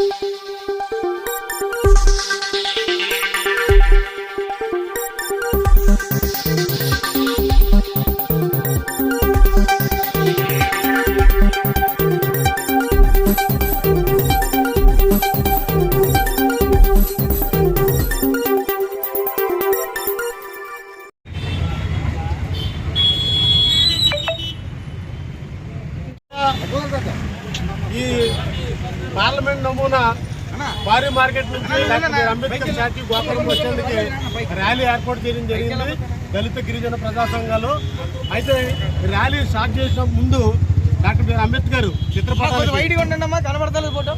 ఈ పార్లమెంట్ నమూనా భారీ మార్కెట్ నుంచి డాక్టర్ అంబేద్కర్ శాఖ గోపురం వచ్చేందుకు ర్యాలీ ఏర్పాటు చేయడం జరిగింది. దళిత గిరిజన ప్రజా సంఘాలు. అయితే ర్యాలీ స్టార్ట్ చేసిన ముందు డాక్టర్ బిఆర్ అంబేద్కర్ చిత్రపటాలు కనబడతలేదు ఫోటో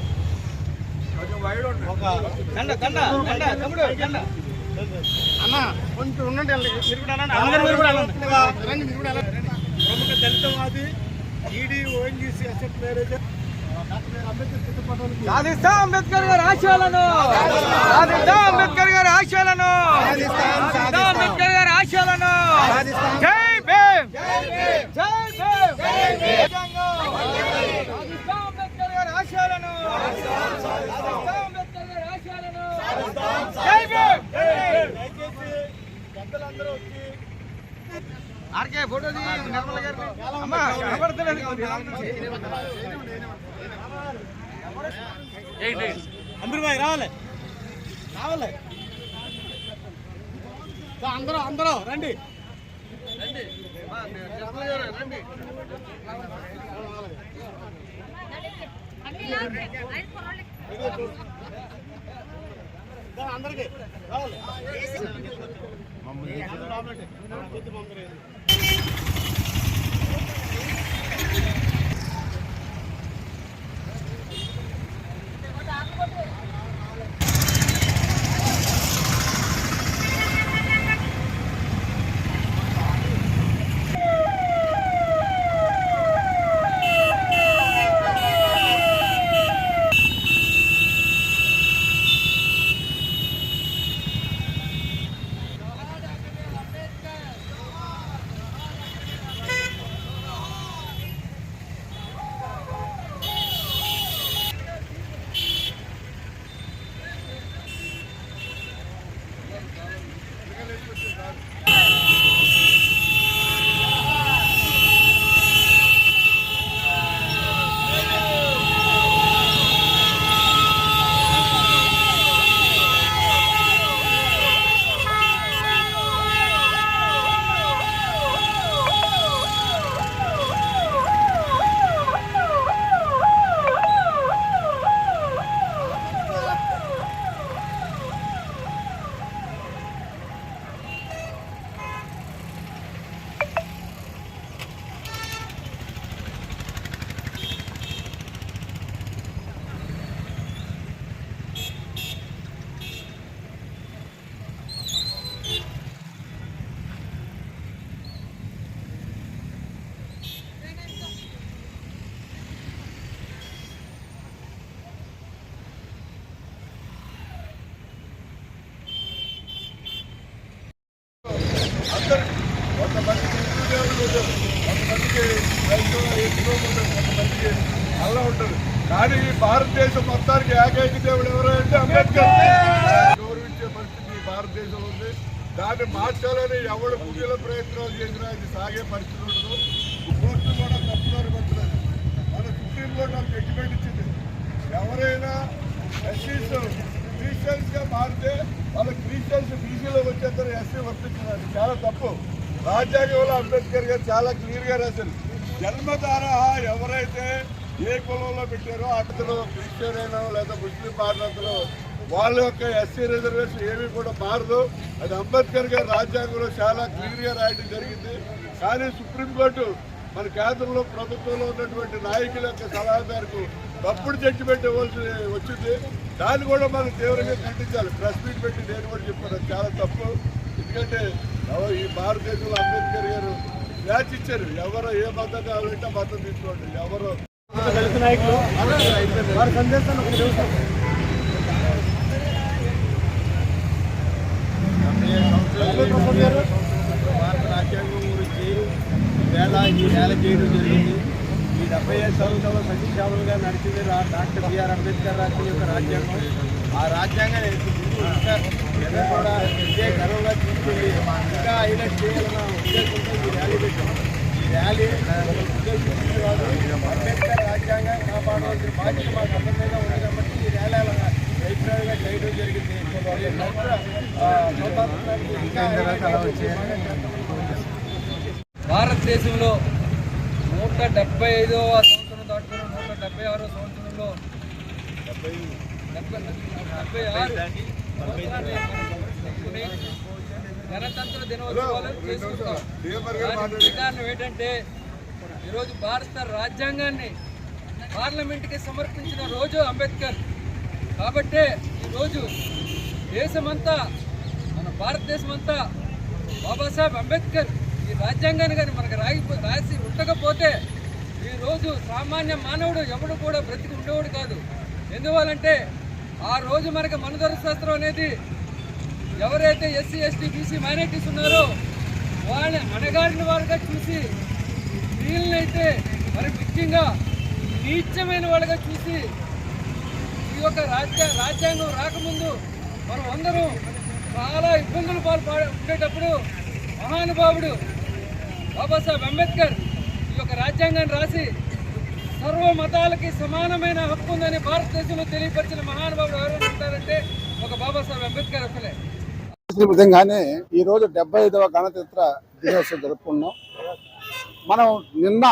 అన్న కొంచెం ఉండండి. ప్రముఖ దళితవాది ఈడీ ఓఎన్జీసీ అసెట్ మేనేజర్ సాధిస్తా అంబేద్కర్ గారి ఆశయాలను సాధిస్తా అంబేద్కర్ గారి ఆశయాలను సాధిస్తా అంబేద్కర్ గారి ఆశయాలను జై భీమ్ జై భీమ్ సాధిస్తా అంబేద్కర్ గారి ఆశయాలను సాధిస్తా అంబేద్కర్ గారి ఆశయాలను జై భీమ్ పెద్దలందరూ వచ్చి ఆర్కే ఫోటో నిర్మల గారిని అమ్మా కనబడతలేదు అందరూ రావాలి. రావాలి. అందరూ అందరూ రండి. రా, అందరికీ రావాలి. అందరూ దాన్ని మార్చాలని ఎవడు పుట్టిన ప్రయత్నాలు చేసినా ఇది సాగే పరిస్థితి ఉండదు. కోర్టు కూడా తప్పుదారి పడుతున్నది మన సుప్రీంలో నాకు జడ్జిమెంట్ ఇచ్చింది. ఎవరైనా ఎస్సీస్ క్రిస్టియన్స్గా మారితే వాళ్ళ క్రిస్టియన్స్ బీసీలో వచ్చేస్తారు ఎస్సీ వర్తించినారు చాలా తప్పు. రాజ్యాంగంలో అంబేద్కర్ గారు చాలా క్లియర్గా రాశారు. జన్మధార ఎవరైతే ఏ కులంలో పెట్టారో అతను క్రిస్టియన్ అయినా లేదా ముస్లిం మారినంతలో వాళ్ళ యొక్క ఎస్సీ రిజర్వేషన్ ఏమీ కూడా మారదు. అది అంబేద్కర్ గారి రాజ్యాంగంలో చాలా క్లియర్గా రాయడం జరిగింది. కానీ సుప్రీంకోర్టు మన కేంద్రంలో ప్రభుత్వంలో ఉన్నటువంటి నాయకుల యొక్క సలహా మేరకు తప్పుడు జడ్జిమెంట్ ఇవ్వాల్సి వచ్చింది. దాన్ని కూడా మనం తీవ్రంగా ఖండించాలి. ప్రెస్ మీట్ పెట్టి నేను కూడా చెప్పాను చాలా తప్పు. ఎందుకంటే ఈ భారతదేశంలో అంబేద్కర్ గారు మ్యాచ్ ఇచ్చారు. ఎవరు ఏ మతం కావాలంటే ఆ మతం తీసుకోండి. ఎవరు దళిత నాయకులు వారి సందేశాన్ని వేళ చేయడం జరిగింది. ఈ డెబ్బై ఐదు సంవత్సరాల సతీశాములుగా నడిచింది డాక్టర్ బిఆర్ అంబేద్కర్ రాసిన యొక్క రాజ్యాంగం. ఆ రాజ్యాంగాన్ని ఇంకా కూడా ఇదే గర్వంగా తీసుకెళ్ళి ఇంకా హైలైట్ చేయాలన్న ఉద్దేశంతో ఈ ర్యాలీ పెట్టాం. ఈ ర్యాలీ అంబేద్కర్ రాజ్యాంగం కాపాడవలసిన బాధ్యత మాకు అందరి మీద ఉంది కాబట్టి ఈ ర్యాలీ అలా రైతులుగా చేయడం జరిగింది. ఇంకా భారతదేశంలో నూట డెబ్బై ఐదవ సంవత్సరం దాటుకుని నూట డెబ్బై ఆరో సంవత్సరంలో డెబ్బై ఆరు గణతంత్ర దినోత్సవాలు చేసుకుంటాం. దానికి కారణం ఏంటంటే ఈరోజు భారత రాజ్యాంగాన్ని పార్లమెంట్కి సమర్పించిన రోజు అంబేద్కర్. కాబట్టే ఈరోజు దేశమంతా మన భారతదేశం అంతా బాబాసాహెబ్ అంబేద్కర్ రాజ్యాంగాన్ని కానీ మనకు రాగి రాసి ఉండకపోతే ఈరోజు సామాన్య మానవుడు ఎవడు కూడా బ్రతికి ఉండేవాడు కాదు. ఎందువల్లంటే ఆ రోజు మనకి మనదర శాస్త్రం అనేది ఎవరైతే ఎస్సీ ఎస్టీ బీసీ మైనార్టీస్ ఉన్నారో వాళ్ళని అణగారిన వారుగా చూసి వీళ్ళనైతే మరి ముఖ్యంగా నీచమైన వాళ్ళగా చూసి ఈ యొక్క రాజ్య రాజ్యాంగం రాకముందు మనం అందరం చాలా ఇబ్బందులు పాల్పడ ఉండేటప్పుడు మహానుభావుడు బాబాసాహెబ్ అంబేద్కర్ ఈ యొక్క రాజ్యాంగాన్ని రాసి సర్వ మతాలకి సమానమైన హక్కు ఉందని భారతదేశంలో తెలియపరిచిన మహానుభావుడు ఎవరైనా ఉంటారంటే ఒక బాబాసాహెబ్ అంబేద్కర్ అసలే. విధంగానే ఈరోజు డెబ్బై ఐదవ గణతంత్ర దినోత్సవం జరుపుకున్నాం. మనం నిన్న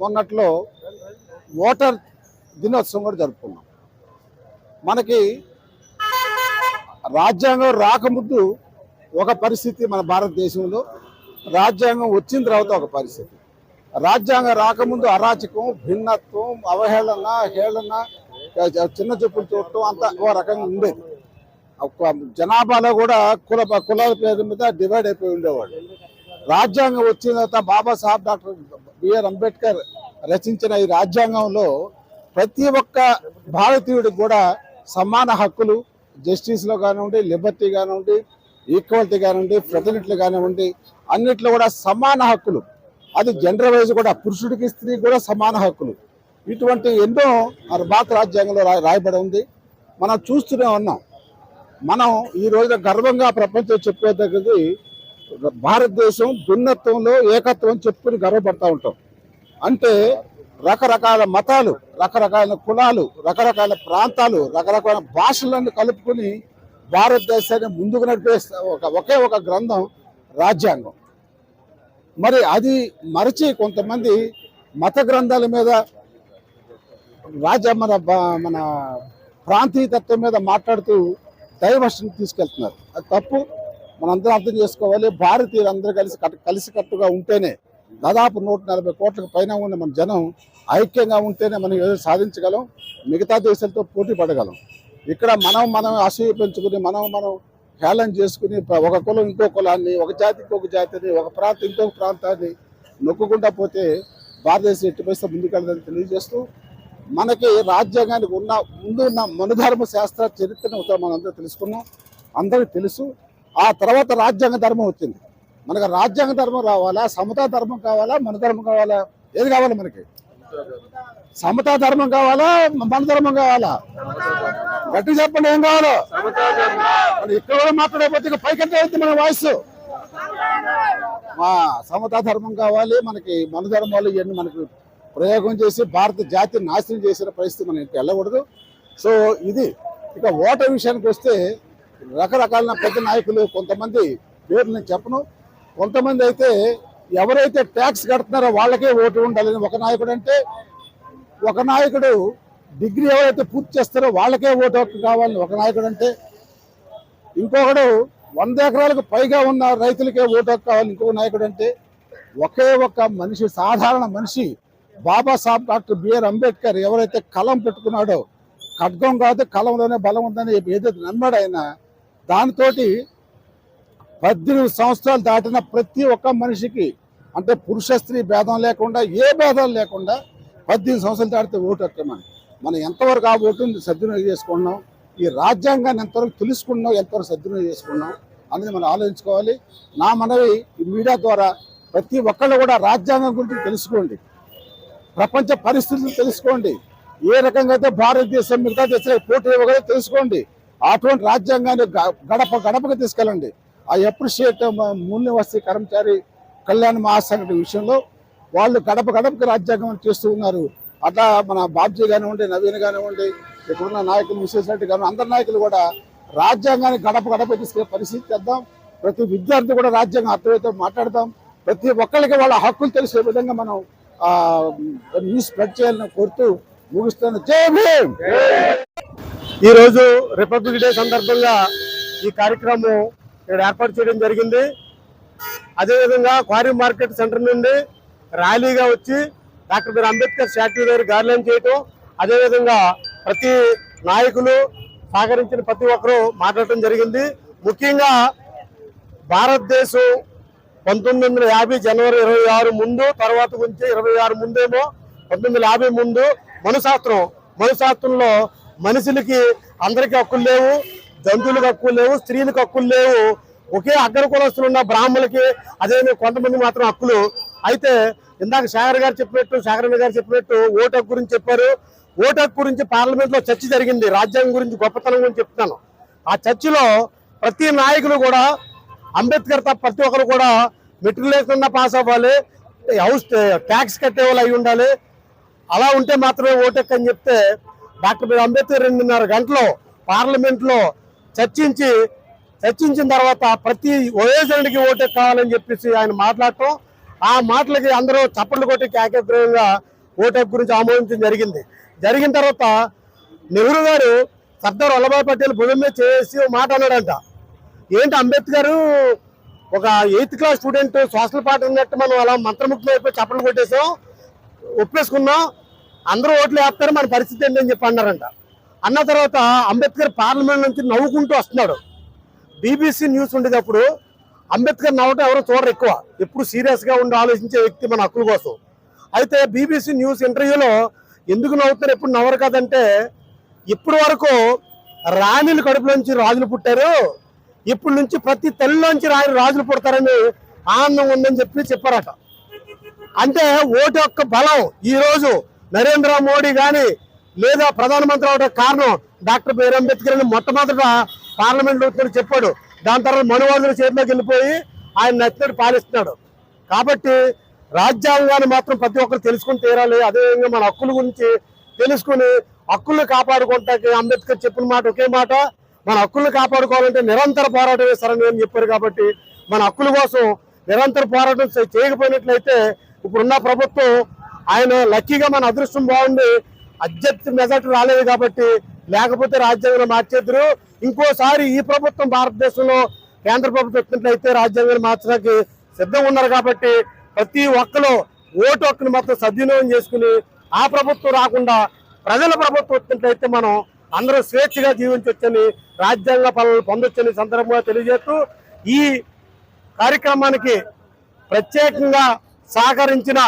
మొన్నట్లో ఓటర్ దినోత్సవం కూడా జరుపుకున్నాం. మనకి రాజ్యాంగం రాకముందు ఒక పరిస్థితి మన భారతదేశంలో రాజ్యాంగం వచ్చిన తర్వాత ఒక పరిస్థితి. రాజ్యాంగం రాకముందు అరాచకం భిన్నత్వం అవహేళన హేళన చిన్న చెప్పులు చూడటం అంత ఓ రకంగా ఉండేది. జనాభాలో కూడా కుల కులాల పేరు మీద డివైడ్ అయిపోయి ఉండేవాడు రాజ్యాంగం వచ్చిన తర్వాత బాబాసాహెబ్ డాక్టర్ బిఆర్ అంబేద్కర్ రచించిన ఈ రాజ్యాంగంలో ప్రతి ఒక్క భారతీయుడికి కూడా సమాన హక్కులు జస్టిస్లో కానివ్వండి లిబర్టీ కానివ్వండి ఈక్వాలిటీ కానివ్వండి ఫ్రెటర్నిటీ కానివ్వండి అన్నిట్లో కూడా సమాన హక్కులు. అది జెండర్ వైజ్ కూడా పురుషుడికి స్త్రీ కూడా సమాన హక్కులు. ఇటువంటి ఎన్నో మన భారత రాజ్యాంగంలో రాయబడి ఉంది. మనం చూస్తూనే ఉన్నాం. మనం ఈ రోజున గర్వంగా ప్రపంచం చెప్పేదగ్గది భారతదేశం భిన్నత్వంలో ఏకత్వం చెప్పుకుని గర్వపడతా ఉంటాం. అంటే రకరకాల మతాలు రకరకాల కులాలు రకరకాల ప్రాంతాలు రకరకాల భాషలను కలుపుకుని భారతదేశాన్ని ముందుకు నడిపే ఒక ఒకే ఒక గ్రంథం రాజ్యాంగం. మరి అది మరచి కొంతమంది మత గ్రంథాల మీద రాజ మన మన ప్రాంతీయతత్వం మీద మాట్లాడుతూ డైవర్షన్ తీసుకెళ్తున్నారు. అది తప్పు. మనందరం అర్థం చేసుకోవాలి. భారతీయులు అందరూ కలిసి కట్- కలిసికట్టుగా ఉంటేనే దాదాపు నూట నలభై కోట్లకు పైన ఉన్న మన జనం ఐక్యంగా ఉంటేనే మనం ఏదో సాధించగలం. మిగతా దేశాలతో పోటీ పడగలం. ఇక్కడ మనం మనం అసూయ పెంచుకుని మనం మనం హేళన చేసుకుని ఒక కులం ఇంకో కులాన్ని ఒక జాతి ఇంకొక జాతిని ఒక ప్రాంతం ఇంకొక ప్రాంతాన్ని నొక్కుకుండా పోతే భారతదేశం ఎట్టి పరిస్థితి ముందుకెళ్ళదని తెలియజేస్తూ మనకి రాజ్యాంగానికి ఉన్న ముందు ఉన్న మనుధర్మ శాస్త్ర చరిత్రను మనం అందరూ తెలుసుకున్నాం. అందరికీ తెలుసు. ఆ తర్వాత రాజ్యాంగ ధర్మం వచ్చింది. మనకు రాజ్యాంగ ధర్మం రావాలా? సమతా ధర్మం కావాలా? మన ధర్మం కావాలా? ఏది కావాలి మనకి? సమతా ధర్మం కావాలా? మన ధర్మం కావాలా? గట్టి చెప్పండి ఏం కావాలో? ఇక్కడ కూడా మాట్లాడకపోతే అయితే మన వాయిస్? మా సమతా ధర్మం కావాలి మనకి మన ధర్మాలు ఇవన్నీ మనకి ప్రయోగం చేసి భారత జాతిని నాశనం చేసిన పరిస్థితి మనం ఇంకా వెళ్ళకూడదు. సో ఇది ఇక ఓటర్ విషయానికి వస్తే రకరకాల పెద్ద నాయకులు కొంతమంది పేరు నేను చెప్పను. కొంతమంది అయితే ఎవరైతే ట్యాక్స్ కడుతున్నారో వాళ్ళకే ఓటు ఉండాలని ఒక నాయకుడు అంటే ఒక నాయకుడు డిగ్రీ ఎవరైతే పూర్తి చేస్తారో వాళ్ళకే ఓటు హక్కు కావాలని ఒక నాయకుడు అంటే ఇంకొకడు వంద ఎకరాలకు పైగా ఉన్న రైతులకే ఓటు హక్కు కావాలి ఇంకొక నాయకుడు అంటే ఒకే ఒక్క మనిషి సాధారణ మనిషి బాబాసాహెబ్ డాక్టర్ బిఆర్ అంబేద్కర్ ఎవరైతే కలం పెట్టుకున్నాడో ఖడ్గం కాదు కలంలోనే బలం ఉందని ఏదైతే నమ్మాడు ఆయన దానితోటి పద్దెనిమిది సంవత్సరాలు దాటిన ప్రతి ఒక్క మనిషికి అంటే పురుష స్త్రీ భేదం లేకుండా ఏ భేదాలు లేకుండా పద్దెనిమిది సంవత్సరాలు దాటితే ఓటు హక్కు మనం ఎంతవరకు ఆ ఓటుని సద్వినియోగం చేసుకున్నాం ఈ రాజ్యాంగాన్ని ఎంతవరకు తెలుసుకున్నాం ఎంతవరకు సద్వినియోగం చేసుకున్నాం అనేది మనం ఆలోచించుకోవాలి. నా మనవి ఈ మీడియా ద్వారా ప్రతి ఒక్కళ్ళు కూడా రాజ్యాంగం గురించి తెలుసుకోండి. ప్రపంచ పరిస్థితులు తెలుసుకోండి. ఏ రకంగా అయితే భారతదేశం మిగతా దేశాలకు పోటీ ఇవ్వగలదో తెలుసుకోండి. అటువంటి రాజ్యాంగాన్ని గ- గడప గడపకు తీసుకెళ్ళండి. ఐ అప్రిషియేట్ మూల్యవస్తి కర్మచారి కళ్యాణ మహాసంఘ విషయంలో వాళ్ళు గడప గడపకి రాజ్యాంగం చేస్తూ ఉన్నారు. అట్లా మన బాబ్జీ కానివ్వండి నవీన్ కానివ్వండి ఇక్కడున్న నాయకులు విశ్వేశ్వరెడ్డి కానీ అందరి నాయకులు కూడా రాజ్యాంగాన్ని గడప గడప తీసుకునే పరిస్థితి చేద్దాం. ప్రతి విద్యార్థి కూడా రాజ్యాంగం అర్థమైతే మాట్లాడదాం. ప్రతి ఒక్కరికి వాళ్ళ హక్కులు తెలిసే విధంగా మనం న్యూస్ స్ప్రెడ్ చేయాలని కోరుతూ ముగిస్తాను ఈరోజు రిపబ్లిక్ డే సందర్భంగా ఈ కార్యక్రమం ఇక్కడ ఏర్పాటు చేయడం జరిగింది. అదేవిధంగా క్వారీ మార్కెట్ సెంటర్ నుండి ర్యాలీగా వచ్చి డాక్టర్ బిఆర్ అంబేద్కర్ స్టాట్యూ దగ్గర గార్లెన్ చేయటం అదేవిధంగా ప్రతి నాయకులు సహకరించిన ప్రతి ఒక్కరూ మాట్లాడటం జరిగింది. ముఖ్యంగా భారతదేశం పంతొమ్మిది వందల యాభై జనవరి ఇరవై ఆరు ముందు తర్వాత గురించి ఇరవై ఆరు ముందేమో పంతొమ్మిది వందల యాభై ముందు మనుశాస్త్రం మనుశాస్త్రంలో మనుషులకి అందరికీ హక్కులు లేవు. జంతువులకు హక్కులు లేవు స్త్రీలకు హక్కులు లేవు. ఒకే అగ్ర కులస్తులు ఉన్న బ్రాహ్మణులకి అదే కొంతమంది మాత్రం హక్కులు. అయితే ఇందాక శేఖర్ గారు చెప్పినట్టు శేఖరన్న గారు చెప్పినట్టు ఓటు హక్కు గురించి చెప్పారు. ఓటు హక్కు గురించి పార్లమెంట్లో చర్చ జరిగింది. రాజ్యాంగం గురించి గొప్పతనం గురించి చెప్తున్నాను. ఆ చర్చలో ప్రతి నాయకులు కూడా అంబేద్కర్ తప్ప ప్రతి ఒక్కరు కూడా మెట్రికులేషన్ పాస్ అవ్వాలి. హౌస్ ట్యాక్స్ కట్టే వాళ్ళు అయి ఉండాలి. అలా ఉంటే మాత్రమే ఓటెక్ అని చెప్తే డాక్టర్ అంబేద్కర్ రెండున్నర గంటలో పార్లమెంట్లో చర్చించి చర్చించిన తర్వాత ప్రతి వయోజనుడికి ఓటే కావాలని చెప్పేసి ఆయన మాట్లాడటం ఆ మాటలకి అందరూ చప్పట్లు కొట్టి ఏకగ్రీవంగా ఓటేపు గురించి ఆమోదించడం జరిగింది. జరిగిన తర్వాత నెహ్రూ గారు సర్దార్ వల్లభాయ్ పటేల్ భుజం మీద చేసి మాట అన్నాడంట. ఏంటి అంబేద్కర్ ఒక eighth class student social party ఉన్నట్టు మనం అలా మంత్రముగ్ధులు అయిపోయి చప్పట్లు కొట్టేసాం ఒప్పేసుకున్నాం అందరూ ఓట్లు వేస్తారు మన పరిస్థితి ఏంటని చెప్పి అన్నారంట. అన్న తర్వాత అంబేద్కర్ పార్లమెంట్ నుంచి నవ్వుకుంటూ వస్తున్నాడు. బీబీసీ న్యూస్ ఉండేటప్పుడు అంబేద్కర్ నవ్వటం ఎవరో చూడరు ఎక్కువ. ఎప్పుడు సీరియస్గా ఉండి ఆలోచించే వ్యక్తి మన హక్కుల కోసం. అయితే బీబీసీ న్యూస్ ఇంటర్వ్యూలో ఎందుకు నవ్వుతారు ఎప్పుడు నవ్వరు కదంటే ఇప్పటి వరకు రాణిల కడుపులోంచి రాజులు పుట్టారు. ఇప్పటి నుంచి ప్రతి తల్లిలోంచి రాని రాజులు పుడతారని ఆనందం ఉందని చెప్పి చెప్పారట. అంటే ఓటు యొక్క బలం. ఈ రోజు నరేంద్ర మోడీ కానీ లేదా ప్రధానమంత్రి అవడం కారణం డాక్టర్ బిఆర్ అంబేద్కర్ అని మొట్టమొదట పార్లమెంట్లో చెప్పాడు. దాని తర్వాత మనువాదుల చేతిలోకి వెళ్ళిపోయి ఆయన నచ్చినట్టు పాలిస్తున్నాడు. కాబట్టి రాజ్యాంగాన్ని మాత్రం ప్రతి ఒక్కరు తెలుసుకుని తీరాలి. అదేవిధంగా మన హక్కుల గురించి తెలుసుకుని హక్కుల్ని కాపాడుకోవటానికి అంబేద్కర్ చెప్పిన మాట ఒకే మాట. మన హక్కుల్ని కాపాడుకోవాలంటే నిరంతర పోరాటం చేస్తారని అని చెప్పారు కాబట్టి మన హక్కుల కోసం నిరంతర పోరాటం చేయకపోయినట్లయితే ఇప్పుడున్న ప్రభుత్వం ఆయన లక్కీగా మన అదృష్టం బాగుండి అధ్యక్ష మెజార్టీ రాలేదు కాబట్టి లేకపోతే రాజ్యాంగం మార్చేద్దరు. ఇంకోసారి ఈ ప్రభుత్వం భారతదేశంలో కేంద్ర ప్రభుత్వం వచ్చినట్లయితే రాజ్యాంగాన్ని మార్చడానికి సిద్ధంగా ఉన్నారు కాబట్టి ప్రతి ఒక్కరు ఓటు హక్కును మాత్రం సద్వినియోగం చేసుకుని ఆ ప్రభుత్వం రాకుండా ప్రజల ప్రభుత్వం వచ్చినట్లయితే మనం అందరూ స్వేచ్ఛగా జీవించవచ్చని రాజ్యాంగ పనులు పొందొచ్చని సందర్భంగా తెలియజేస్తూ ఈ కార్యక్రమానికి ప్రత్యేకంగా సహకరించిన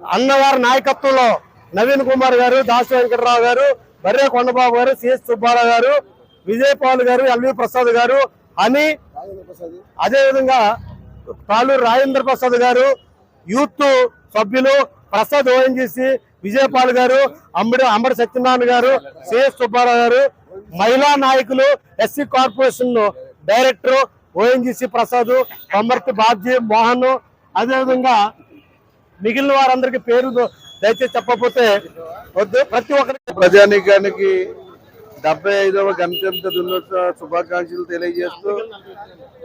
అన్నవారి నాయకత్వంలో నవీన్ కుమార్ గారు దాసు వెంకటరావు గారు బర్రే కొండబాబు గారు సిఎస్ సుబ్బారావు గారు విజయపాల్ గారు ఎల్వి ప్రసాద్ గారు అని అదేవిధంగా పాలూరు రాజేంద్ర ప్రసాద్ గారు యూత్ సభ్యులు ప్రసాద్ ఓఎన్జీసీ విజయపాల్ గారు అంబడి అంబడి సత్యనారాయణ గారు సిఎస్ సుబ్బారావు గారు మహిళా నాయకులు SC corporation director ONGC Prasad Kommarthi Babji Mohan అదేవిధంగా మిగిలిన వారందరికీ పేరు దయచేసి చెప్పకపోతే వద్దు. ప్రతి ఒక్కరికి ప్రజానీకానికి డెబ్బై ఐదవ గణతంత్ర దినోత్సవ శుభాకాంక్షలు తెలియజేస్తూ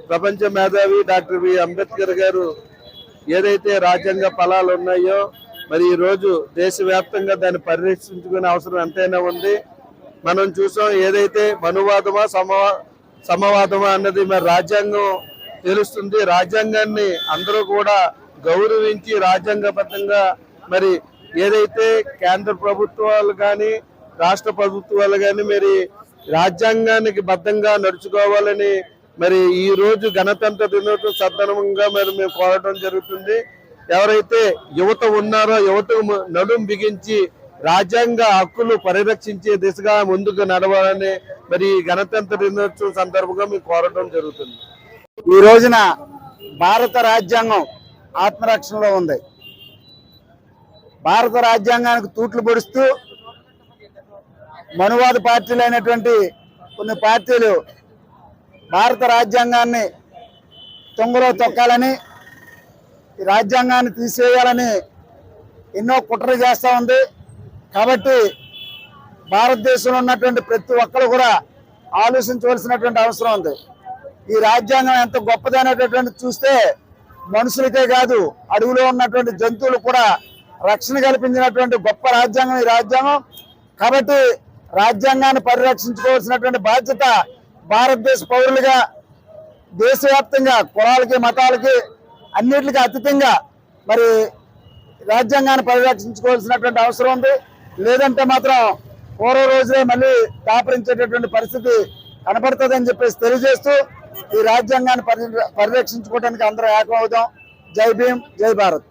ప్రపంచ మేధావి డాక్టర్ బి అంబేద్కర్ గారు ఏదైతే రాజ్యాంగ ఫలాలు ఉన్నాయో మరి ఈ రోజు దేశవ్యాప్తంగా దాన్ని పరిరక్షించుకునే అవసరం ఎంతైనా ఉంది. మనం చూసాం ఏదైతే మనువాదమా సమవా సమవాదమా అన్నది మరి రాజ్యాంగం తెలుస్తుంది. రాజ్యాంగాన్ని అందరూ కూడా గౌరవించి రాజ్యాంగబద్ధంగా మరి ఏదైతే కేంద్ర ప్రభుత్వాలు కానీ రాష్ట్ర ప్రభుత్వాలు కానీ మరి రాజ్యాంగానికి బద్ధంగా నడుచుకోవాలని మరి ఈ రోజు గణతంత్ర దినోత్సవ సందర్భంగా మరి మేము కోరడం జరుగుతుంది. ఎవరైతే యువత ఉన్నారో యువత నడుం బిగించి రాజ్యాంగ హక్కులు పరిరక్షించే దిశగా ముందుకు నడవాలని మరి గణతంత్ర దినోత్సవం సందర్భంగా మేము కోరడం జరుగుతుంది. ఈ రోజున భారత రాజ్యాంగం ఆత్మరక్షణలో ఉంది. భారత రాజ్యాంగానికి తూట్లు పొడుస్తూ మనువాద పార్టీలు అయినటువంటి కొన్ని పార్టీలు భారత రాజ్యాంగాన్ని తొంగలో తొక్కాలని ఈ రాజ్యాంగాన్ని తీసేయాలని ఎన్నో కుట్రలు చేస్తూ ఉంది. కాబట్టి భారతదేశంలో ఉన్నటువంటి ప్రతి ఒక్కరు కూడా ఆలోచించవలసినటువంటి అవసరం ఉంది. ఈ రాజ్యాంగం ఎంత గొప్పదైనటువంటి చూస్తే మనుషులకే కాదు అడవిలో ఉన్నటువంటి జంతువులు కూడా రక్షణ కల్పించినటువంటి గొప్ప రాజ్యాంగం ఈ రాజ్యాంగం. కాబట్టి రాజ్యాంగాన్ని పరిరక్షించుకోవాల్సినటువంటి బాధ్యత భారతదేశ పౌరులుగా దేశవ్యాప్తంగా కులాలకి మతాలకి అన్నిటికీ అతీతంగా మరి రాజ్యాంగాన్ని పరిరక్షించుకోవాల్సినటువంటి అవసరం ఉంది. లేదంటే మాత్రం పూర్వ రోజులే మళ్ళీ దాపరించేటటువంటి పరిస్థితి కనబడుతుందని చెప్పేసి తెలియజేస్తూ ఈ రాజ్యాంగాన్ని పరి పరిరక్షించుకోవడానికి అందరూ ఏకమవుదాం. జై భీమ్ జై భారత్.